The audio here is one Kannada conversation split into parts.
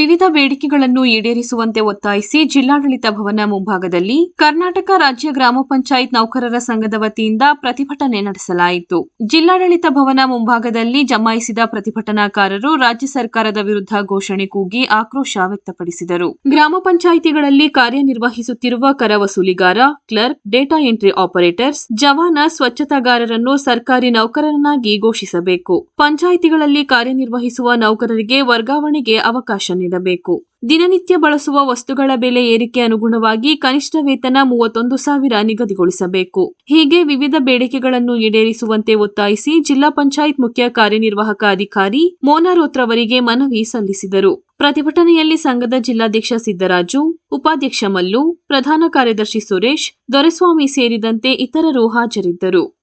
ವಿವಿಧ ಬೇಡಿಕೆಗಳನ್ನು ಈಡೇರಿಸುವಂತೆ ಒತ್ತಾಯಿಸಿ ಜಿಲ್ಲಾಡಳಿತ ಭವನ ಮುಂಭಾಗದಲ್ಲಿ ಕರ್ನಾಟಕ ರಾಜ್ಯ ಗ್ರಾಮ ಪಂಚಾಯತ್ ನೌಕರರ ಸಂಘದ ವತಿಯಿಂದ ಪ್ರತಿಭಟನೆ ನಡೆಸಲಾಯಿತು. ಜಿಲ್ಲಾಡಳಿತ ಭವನ ಮುಂಭಾಗದಲ್ಲಿ ಜಮಾಯಿಸಿದ ಪ್ರತಿಭಟನಾಕಾರರು ರಾಜ್ಯ ಸರ್ಕಾರದ ವಿರುದ್ಧ ಘೋಷಣೆ ಕೂಗಿ ಆಕ್ರೋಶ ವ್ಯಕ್ತಪಡಿಸಿದರು. ಗ್ರಾಮ ಪಂಚಾಯಿತಿಗಳಲ್ಲಿ ಕಾರ್ಯನಿರ್ವಹಿಸುತ್ತಿರುವ ಕರ ವಸೂಲಿಗಾರ ಕ್ಲರ್ಕ್, ಡೇಟಾ ಎಂಟ್ರಿ ಆಪರೇಟರ್ಸ್, ಜವಾನ, ಸ್ವಚ್ಛತಾಗಾರರನ್ನು ಸರ್ಕಾರಿ ನೌಕರರನ್ನಾಗಿ ಘೋಷಿಸಬೇಕು. ಪಂಚಾಯಿತಿಗಳಲ್ಲಿ ಕಾರ್ಯನಿರ್ವಹಿಸುವ ನೌಕರರಿಗೆ ವರ್ಗಾವಣೆಗೆ ಅವಕಾಶ ನೀಡಬೇಕು. ದಿನನಿತ್ಯ ಬಳಸುವ ವಸ್ತುಗಳ ಬೆಲೆ ಏರಿಕೆ ಅನುಗುಣವಾಗಿ ಕನಿಷ್ಠ ವೇತನ ಮೂವತ್ತೊಂದು ಸಾವಿರ ನಿಗದಿಗೊಳಿಸಬೇಕು. ಹೀಗೆ ವಿವಿಧ ಬೇಡಿಕೆಗಳನ್ನು ಈಡೇರಿಸುವಂತೆ ಒತ್ತಾಯಿಸಿ ಜಿಲ್ಲಾ ಪಂಚಾಯತ್ ಮುಖ್ಯ ಕಾರ್ಯನಿರ್ವಾಹಕ ಅಧಿಕಾರಿ ಮೋನಾರೋತ್ರವರಿಗೆ ಮನವಿ ಸಲ್ಲಿಸಿದರು. ಪ್ರತಿಭಟನೆಯಲ್ಲಿ ಸಂಘದ ಜಿಲ್ಲಾಧ್ಯಕ್ಷ ಸಿದ್ದರಾಜು, ಉಪಾಧ್ಯಕ್ಷ ಮಲ್ಲು, ಪ್ರಧಾನ ಕಾರ್ಯದರ್ಶಿ ಸುರೇಶ್, ದೊರೆಸ್ವಾಮಿ ಸೇರಿದಂತೆ ಇತರರು ಹಾಜರಿದ್ದರು.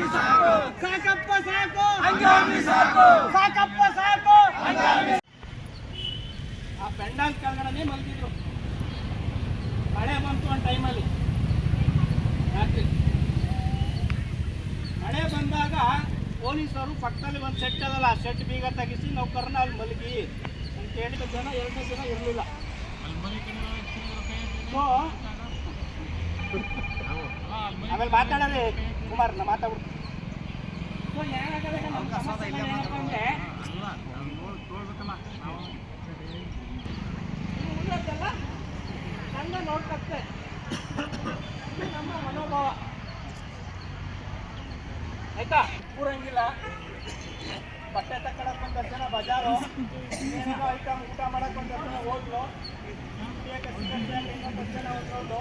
ಸಾಕಪ್ಪ ಸಾಕು ಸಾಕಪ್ಪ. ಸಾಕು ಆ ಪೆಂಡಾಲ್ ಕೆಳಗಡೆ ಮಲಗಿದ್ರು ಮಳೆ ಬಂತು ಒಂದು ಟೈಮಲ್ಲಿ ರಾತ್ರಿ ಮಳೆ ಬಂದಾಗ ಪೊಲೀಸರು ಪಕ್ಕದಲ್ಲಿ ಒಂದು ಸೆಟ್ ಅದಲ್ಲ ಆ ಸೆಟ್ ಬೀಗ ತೆಗಿಸಿ ನೌಕರನ ಅಲ್ಲಿ ಮಲಗಿ ಅಂತ ಹೇಳಿದ ಜನ ಎರಡನೇ ಜನ ಇರಲಿಲ್ಲ ಆಮೇಲೆ ಮಾತಾಡೋದೇ ಕುಮಾರ್ ನಾ ಮಾತಾಡ್ಬಿಡ್ತೀನಿ ನಮ್ಮ ನೋಡ್ಕತ್ತೆ ಮನೋಭಾವ ಆಯ್ತಾ? ಕೂರಂಗಿಲ್ಲ. ಬಟ್ಟೆ ತಕ್ಕಡಕ್ಕೆ ಒಂದು ಜನ ಬಜಾರು. ಐಟಮ್ ಊಟ ಮಾಡಕ್ಕೆ ಒಂದು ಜನ ಹೋಗ್ಲು ಇನ್ನೊಂದು ಜನ ಹೋಗ್ಲು